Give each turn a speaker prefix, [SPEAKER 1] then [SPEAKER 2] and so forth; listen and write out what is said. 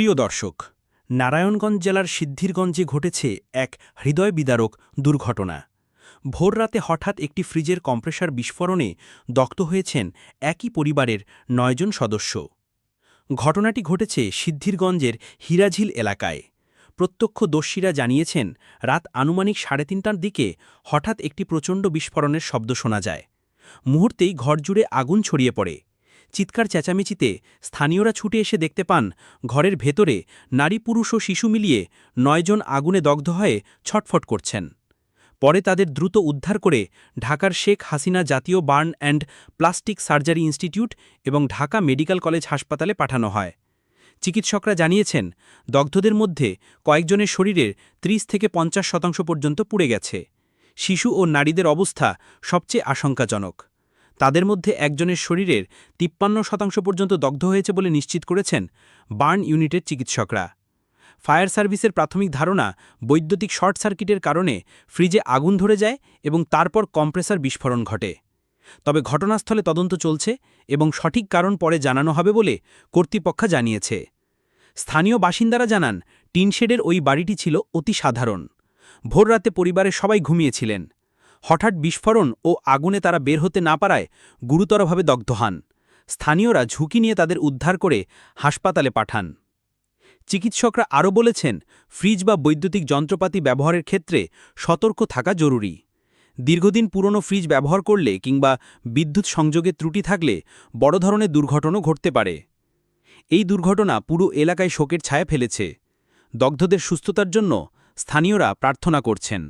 [SPEAKER 1] প্রিয় দর্শক নারায়ণগঞ্জ জেলার সিদ্ধিরগঞ্জে ঘটেছে এক হৃদয় বিদারক দুর্ঘটনা ভোর রাতে হঠাৎ একটি ফ্রিজের কম্প্রেসার বিস্ফোরণে দগ্ধ হয়েছেন একই পরিবারের নয়জন সদস্য ঘটনাটি ঘটেছে সিদ্ধিরগঞ্জের হীরাঝিল এলাকায় প্রত্যক্ষদর্শীরা জানিয়েছেন রাত আনুমানিক সাড়ে তিনটার দিকে হঠাৎ একটি প্রচণ্ড বিস্ফোরণের শব্দ শোনা যায় মুহূর্তেই ঘরজুড়ে আগুন ছড়িয়ে পড়ে চিৎকার চেঁচামেচিতে স্থানীয়রা ছুটে এসে দেখতে পান ঘরের ভেতরে নারী পুরুষ ও শিশু মিলিয়ে নয়জন আগুনে দগ্ধ হয়ে ছটফট করছেন পরে তাদের দ্রুত উদ্ধার করে ঢাকার শেখ হাসিনা জাতীয় burn and plastic surgery institute এবং ঢাকা মেডিকেল কলেজ হাসপাতালে পাঠানো হয় চিকিৎসকরা জানিয়েছেন দগ্ধদের মধ্যে কয়েকজনের শরীরের ৩০ থেকে পঞ্চাশ শতাংশ পর্যন্ত পুড়ে গেছে শিশু ও নারীদের অবস্থা সবচেয়ে আশঙ্কাজনক তাদের মধ্যে একজনের শরীরের তিপ্পান্ন শতাংশ পর্যন্ত দগ্ধ হয়েছে বলে নিশ্চিত করেছেন বার্ন ইউনিটের চিকিৎসকরা ফায়ার সার্ভিসের প্রাথমিক ধারণা বৈদ্যুতিক শর্ট সার্কিটের কারণে ফ্রিজে আগুন ধরে যায় এবং তারপর কম্প্রেসার বিস্ফোরণ ঘটে তবে ঘটনাস্থলে তদন্ত চলছে এবং সঠিক কারণ পরে জানানো হবে বলে কর্তৃপক্ষ জানিয়েছে স্থানীয় বাসিন্দারা জানান টিনশেডের ওই বাড়িটি ছিল অতি সাধারণ ভোররাতে পরিবারের সবাই ঘুমিয়েছিলেন হঠাৎ বিস্ফোরণ ও আগুনে তারা বের হতে না পারায় গুরুতরভাবে দগ্ধ হন স্থানীয়রা ঝুঁকি নিয়ে তাদের উদ্ধার করে হাসপাতালে পাঠান চিকিৎসকরা আরও বলেছেন ফ্রিজ বা বৈদ্যুতিক যন্ত্রপাতি ব্যবহারের ক্ষেত্রে সতর্ক থাকা জরুরি দীর্ঘদিন পুরনো ফ্রিজ ব্যবহার করলে কিংবা বিদ্যুৎ সংযোগে ত্রুটি থাকলে বড় ধরনের দুর্ঘটনা ঘটতে পারে এই দুর্ঘটনা পুরো এলাকায় শোকের ছায়া ফেলেছে দগ্ধদের সুস্থতার জন্য স্থানীয়রা প্রার্থনা করছেন